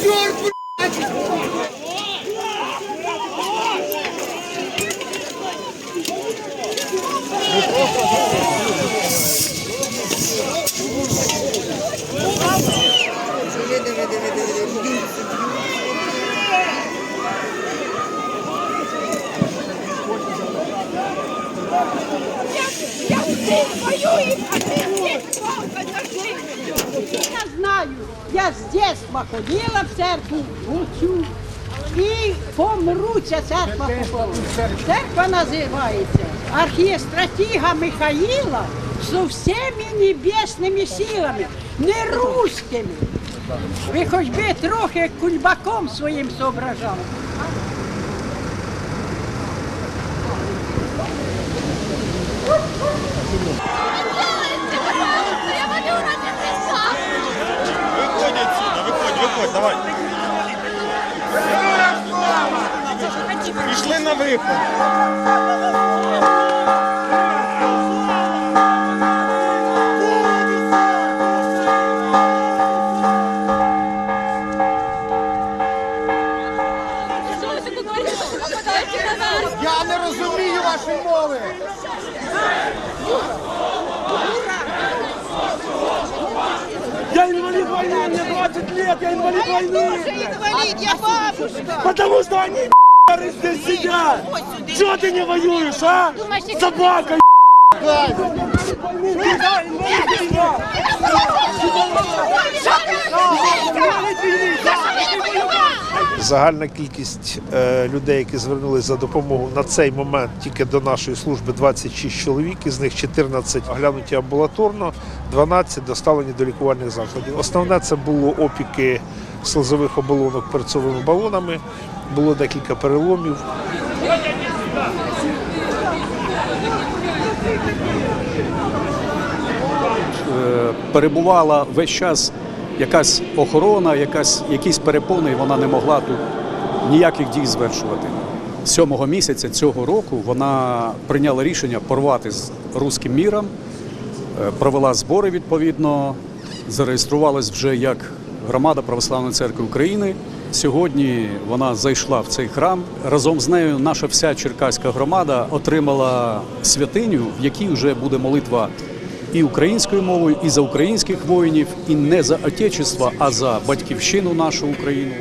Черт, блядь! Диви, диви, диви, диви. Я, я, я, воюю, а ты, ты, ты. Я знаю, я з дитинства ходила в церкву, учу. І помру ця церква. Церква називається архієстратіга Михаїла з всіми небесними силами, не руськими. Ви хоч би трохи кульбаком своїм соображали. Давай. Пішли на виход. Я не розумію вашої мови. Я инвалид войны, мне 20 лет, я инвалид войны. инвалид, я бабушка. Потому что они б***ь, здесь сидят. Чего ты не воюешь, а? Собака, Загальна кількість е, людей, які звернулися за допомогою на цей момент тільки до нашої служби 26 чоловік, із них 14 оглянуті амбулаторно, 12 доставлені до лікувальних закладів. Основне це було опіки слизових оболонок перцовими балонами, було декілька переломів. перебувала весь час якась охорона, якась, якісь перепони, і вона не могла тут ніяких дій звершувати. Сьомого місяця цього року вона прийняла рішення порвати з руським міром, е, провела збори відповідно, зареєструвалась вже як громада Православної церкви України. Сьогодні вона зайшла в цей храм. Разом з нею наша вся черкаська громада отримала святиню, в якій вже буде молитва і українською мовою, і за українських воїнів, і не за отечество, а за батьківщину нашу Україну.